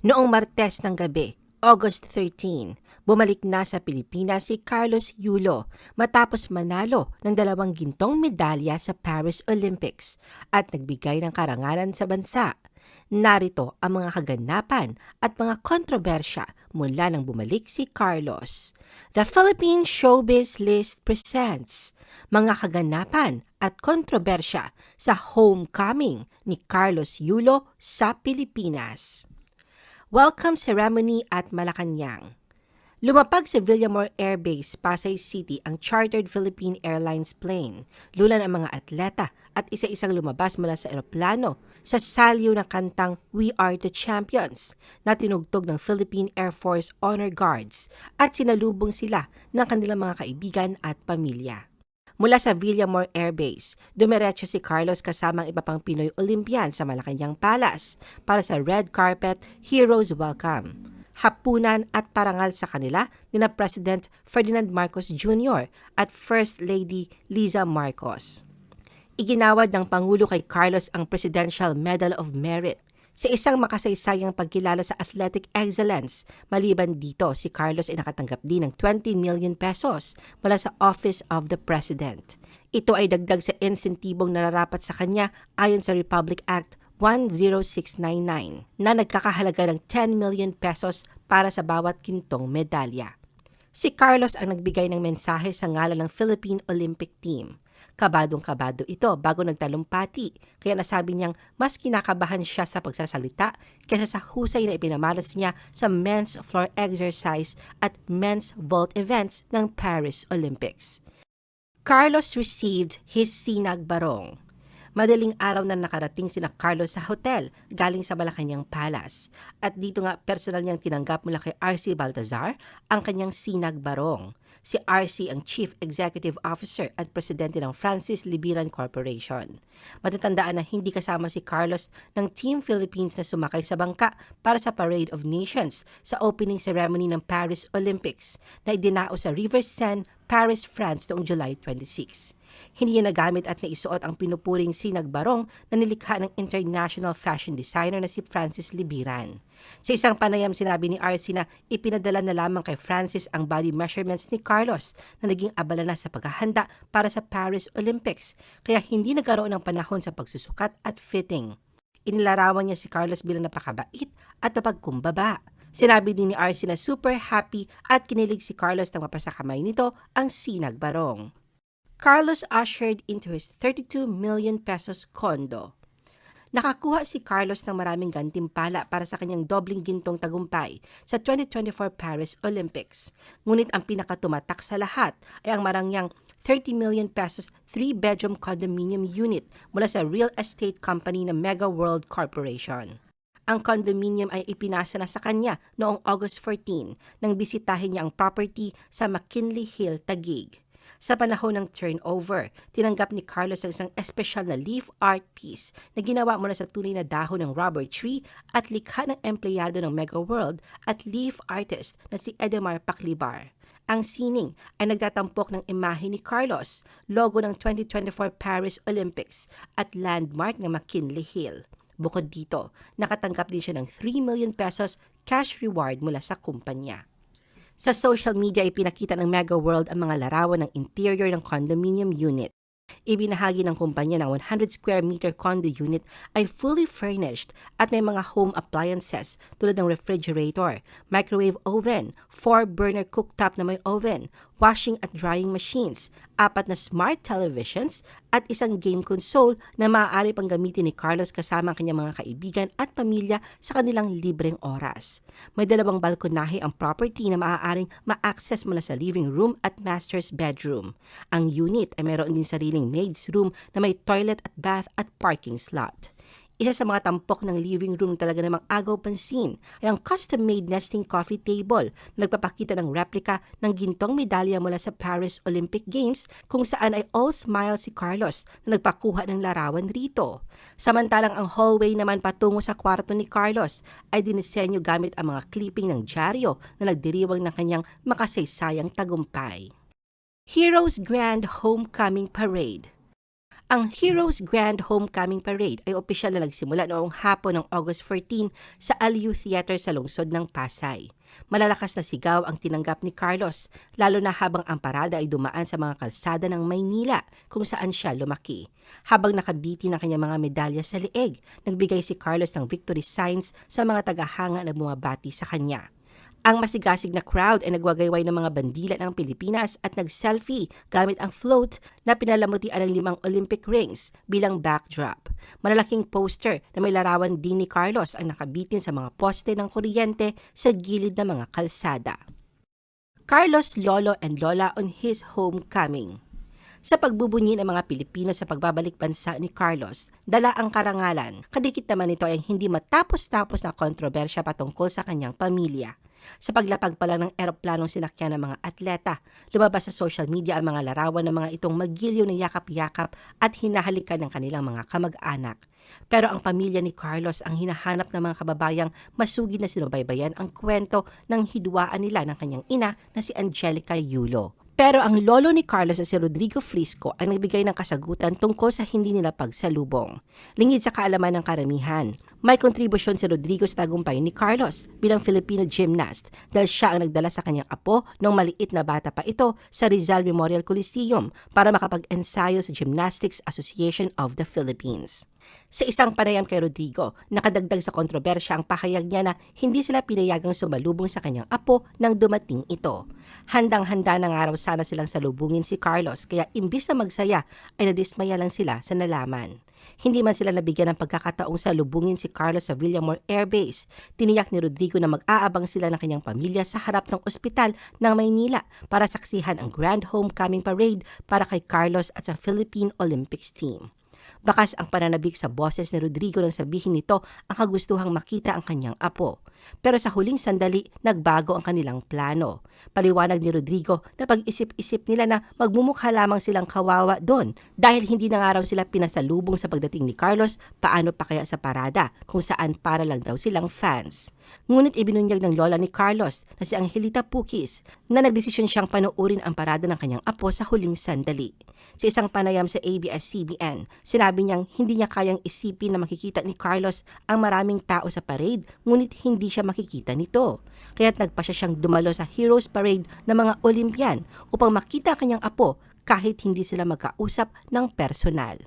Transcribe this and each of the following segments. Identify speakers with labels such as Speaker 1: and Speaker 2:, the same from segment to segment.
Speaker 1: Noong Martes ng gabi, August 13, bumalik na sa Pilipinas si Carlos Yulo matapos manalo ng dalawang gintong medalya sa Paris Olympics at nagbigay ng karangalan sa bansa. Narito ang mga kaganapan at mga kontrobersya mula nang bumalik si Carlos. The Philippine Showbiz List presents mga kaganapan at kontrobersya sa homecoming ni Carlos Yulo sa Pilipinas. Welcome ceremony at Malacanang. Lumapag sa Villamor Air Base, Pasay City ang chartered Philippine Airlines plane. Lulan ang mga atleta at isa-isang lumabas mula sa eroplano sa salyo ng kantang We Are the Champions na tinugtog ng Philippine Air Force Honor Guards at sinalubong sila ng kanilang mga kaibigan at pamilya. Mula sa Villamor Air Base, dumiretso si Carlos kasama ang iba pang Pinoy Olympian sa Malacanang Palace para sa red carpet Heroes Welcome. Hapunan at parangal sa kanila ni na President Ferdinand Marcos Jr. at First Lady Liza Marcos. Iginawad ng Pangulo kay Carlos ang Presidential Medal of Merit sa isang makasaysayang pagkilala sa athletic excellence. Maliban dito, si Carlos ay nakatanggap din ng 20 million pesos mula sa Office of the President. Ito ay dagdag sa insentibong nararapat sa kanya ayon sa Republic Act 10699 na nagkakahalaga ng 10 million pesos para sa bawat kintong medalya. Si Carlos ang nagbigay ng mensahe sa ngalan ng Philippine Olympic Team. Kabadong-kabado ito bago nagtalumpati, kaya nasabi niyang mas kinakabahan siya sa pagsasalita kaysa sa husay na ipinamalas niya sa men's floor exercise at men's vault events ng Paris Olympics. Carlos received his sinag barong. Madaling araw na nakarating sina Carlos sa hotel galing sa Malacanang Palace. At dito nga personal niyang tinanggap mula kay RC Baltazar ang kanyang sinag barong. Si RC ang Chief Executive Officer at Presidente ng Francis Libiran Corporation. Matatandaan na hindi kasama si Carlos ng Team Philippines na sumakay sa bangka para sa Parade of Nations sa opening ceremony ng Paris Olympics na idinao sa River Seine, Paris, France noong July 26. Hindi niya nagamit at naisuot ang pinupuring sinagbarong na nilikha ng international fashion designer na si Francis Libiran. Sa isang panayam sinabi ni RC na ipinadala na lamang kay Francis ang body measurements ni Carlos na naging abala na sa paghahanda para sa Paris Olympics kaya hindi nagkaroon ng panahon sa pagsusukat at fitting. Inilarawan niya si Carlos bilang napakabait at napagkumbaba. Sinabi din ni RC na super happy at kinilig si Carlos nang mapasa kamay nito ang sinag barong. Carlos ushered into his 32 million pesos condo. Nakakuha si Carlos ng maraming gantimpala para sa kanyang dobling gintong tagumpay sa 2024 Paris Olympics. Ngunit ang pinakatumatak sa lahat ay ang marangyang 30 million pesos 3-bedroom condominium unit mula sa real estate company na Mega World Corporation. Ang condominium ay ipinasa na sa kanya noong August 14 nang bisitahin niya ang property sa McKinley Hill, Taguig. Sa panahon ng turnover, tinanggap ni Carlos ang isang espesyal na leaf art piece na ginawa mula sa tunay na dahon ng rubber tree at likha ng empleyado ng Mega World at leaf artist na si Edemar Paclibar. Ang sining ay nagtatampok ng imahe ni Carlos, logo ng 2024 Paris Olympics at landmark ng McKinley Hill. Bukod dito, nakatanggap din siya ng 3 million pesos cash reward mula sa kumpanya. Sa social media ay pinakita ng Mega World ang mga larawan ng interior ng condominium unit. Ibinahagi ng kumpanya na 100 square meter condo unit ay fully furnished at may mga home appliances tulad ng refrigerator, microwave oven, 4-burner cooktop na may oven, washing at drying machines, apat na smart televisions at isang game console na maaari pang gamitin ni Carlos kasama ang kanyang mga kaibigan at pamilya sa kanilang libreng oras. May dalawang balkonahe ang property na maaaring ma-access mula sa living room at master's bedroom. Ang unit ay mayroon din sariling maid's room na may toilet at bath at parking slot. Isa sa mga tampok ng living room talaga namang agaw pansin ay ang custom-made nesting coffee table na nagpapakita ng replika ng gintong medalya mula sa Paris Olympic Games kung saan ay all smile si Carlos na nagpakuha ng larawan rito. Samantalang ang hallway naman patungo sa kwarto ni Carlos ay dinisenyo gamit ang mga clipping ng dyaryo na nagdiriwang ng kanyang makasaysayang tagumpay. Heroes Grand Homecoming Parade Ang Heroes Grand Homecoming Parade ay opisyal na nagsimula noong hapon ng August 14 sa Aliu Theater sa lungsod ng Pasay. Malalakas na sigaw ang tinanggap ni Carlos, lalo na habang ang parada ay dumaan sa mga kalsada ng Maynila kung saan siya lumaki. Habang nakabiti ng kanyang mga medalya sa leeg, nagbigay si Carlos ng victory signs sa mga tagahanga na bumabati sa kanya. Ang masigasig na crowd ay nagwagayway ng mga bandila ng Pilipinas at nag-selfie gamit ang float na pinalamutian ng limang Olympic rings bilang backdrop. Malalaking poster na may larawan din ni Carlos ang nakabitin sa mga poste ng kuryente sa gilid ng mga kalsada. Carlos Lolo and Lola on his homecoming. Sa pagbubunyi ng mga Pilipino sa pagbabalik bansa ni Carlos, dala ang karangalan. Kadikit naman ito ay hindi matapos-tapos na kontrobersya patungkol sa kanyang pamilya. Sa paglapag pa lang ng eroplanong sinakyan ng mga atleta, lumabas sa social media ang mga larawan ng mga itong magiliw na yakap-yakap at hinahalikan ng kanilang mga kamag-anak. Pero ang pamilya ni Carlos ang hinahanap ng mga kababayang masugid na sinubaybayan ang kwento ng hidwaan nila ng kanyang ina na si Angelica Yulo. Pero ang lolo ni Carlos na si Rodrigo Frisco ang nagbigay ng kasagutan tungkol sa hindi nila pagsalubong. Lingid sa kaalaman ng karamihan, may kontribusyon si Rodrigo sa tagumpay ni Carlos bilang Filipino gymnast dahil siya ang nagdala sa kanyang apo nung maliit na bata pa ito sa Rizal Memorial Coliseum para makapag-ensayo sa Gymnastics Association of the Philippines. Sa isang panayam kay Rodrigo, nakadagdag sa kontrobersya ang pahayag niya na hindi sila pinayagang sumalubong sa kanyang apo nang dumating ito. Handang-handa na nga raw sana silang salubungin si Carlos kaya imbis na magsaya ay nadismaya lang sila sa nalaman. Hindi man sila nabigyan ng pagkakataong salubungin si Carlos sa Villamor Air Base. Tiniyak ni Rodrigo na mag-aabang sila ng kanyang pamilya sa harap ng ospital ng Maynila para saksihan ang Grand Homecoming Parade para kay Carlos at sa Philippine Olympics team. Bakas ang pananabik sa boses ni Rodrigo nang sabihin nito ang kagustuhang makita ang kanyang apo. Pero sa huling sandali, nagbago ang kanilang plano. Paliwanag ni Rodrigo na pag-isip-isip nila na magmumukha lamang silang kawawa doon dahil hindi na nga raw sila pinasalubong sa pagdating ni Carlos, paano pa kaya sa parada kung saan para lang daw silang fans. Ngunit ibinunyag ng lola ni Carlos na si Angelita Pukis na nagdesisyon siyang panoorin ang parada ng kanyang apo sa huling sandali. Sa isang panayam sa ABS-CBN, sinabi niyang hindi niya kayang isipin na makikita ni Carlos ang maraming tao sa parade ngunit hindi siya makikita nito. Kaya't nagpa siya siyang dumalo sa Heroes Parade ng mga Olympian upang makita kanyang apo kahit hindi sila magkausap ng personal.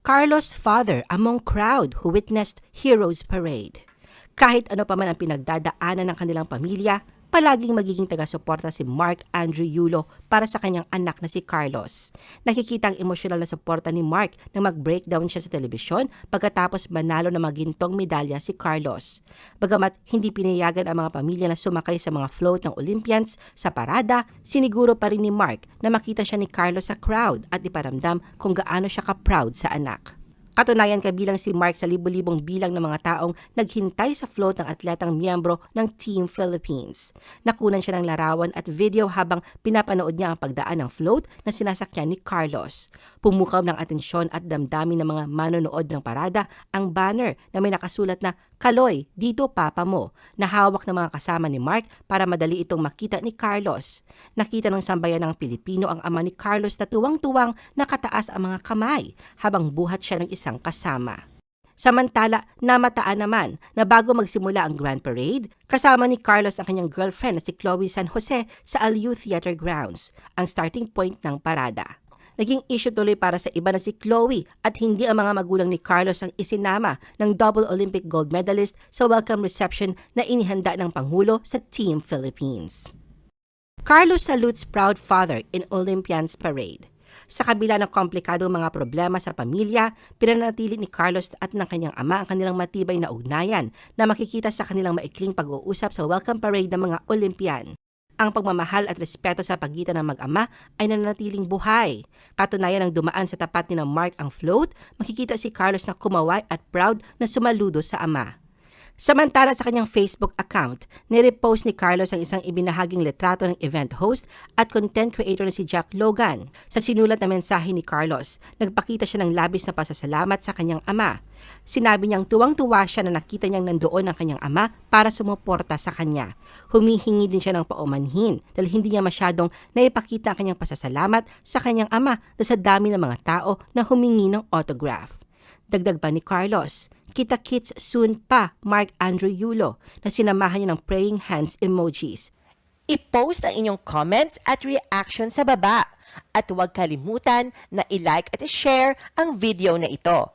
Speaker 1: Carlos' father among crowd who witnessed Heroes Parade. Kahit ano pa man ang pinagdadaanan ng kanilang pamilya, palaging magiging taga-suporta si Mark Andrew Yulo para sa kanyang anak na si Carlos. Nakikita ang emosyonal na suporta ni Mark nang mag-breakdown siya sa telebisyon pagkatapos manalo ng magintong medalya si Carlos. Bagamat hindi pinayagan ang mga pamilya na sumakay sa mga float ng Olympians sa parada, siniguro pa rin ni Mark na makita siya ni Carlos sa crowd at iparamdam kung gaano siya ka-proud sa anak. Katunayan kabilang si Mark sa libo-libong bilang ng mga taong naghintay sa float ng atletang miyembro ng Team Philippines. Nakunan siya ng larawan at video habang pinapanood niya ang pagdaan ng float na sinasakyan ni Carlos. Pumukaw ng atensyon at damdamin ng mga manonood ng parada ang banner na may nakasulat na Kaloy, dito papa mo, na hawak ng mga kasama ni Mark para madali itong makita ni Carlos. Nakita ng sambayan ng Pilipino ang ama ni Carlos na tuwang-tuwang nakataas ang mga kamay habang buhat siya ng isang kasama. Samantala, namataan naman na bago magsimula ang Grand Parade, kasama ni Carlos ang kanyang girlfriend na si Chloe San Jose sa Aliu Theater Grounds, ang starting point ng parada. Naging issue tuloy para sa iba na si Chloe at hindi ang mga magulang ni Carlos ang isinama ng double Olympic gold medalist sa welcome reception na inihanda ng Pangulo sa Team Philippines. Carlos salutes proud father in Olympians Parade. Sa kabila ng komplikadong mga problema sa pamilya, pinanatili ni Carlos at ng kanyang ama ang kanilang matibay na ugnayan na makikita sa kanilang maikling pag-uusap sa welcome parade ng mga Olympian ang pagmamahal at respeto sa pagitan ng mag-ama ay nananatiling buhay. Katunayan ng dumaan sa tapat ni ng Mark ang float, makikita si Carlos na kumaway at proud na sumaludo sa ama. Samantala sa kanyang Facebook account, nirepost ni Carlos ang isang ibinahaging litrato ng event host at content creator na si Jack Logan. Sa sinulat na mensahe ni Carlos, nagpakita siya ng labis na pasasalamat sa kanyang ama. Sinabi niyang tuwang-tuwa siya na nakita niyang nandoon ang kanyang ama para sumuporta sa kanya. Humihingi din siya ng paumanhin dahil hindi niya masyadong naipakita ang kanyang pasasalamat sa kanyang ama na sa dami ng mga tao na humingi ng autograph. Dagdag pa ni Carlos, kita-kits soon pa Mark Andrew Yulo na sinamahan niya ng praying hands emojis.
Speaker 2: I-post ang inyong comments at reaction sa baba. At huwag kalimutan na i-like at i-share ang video na ito.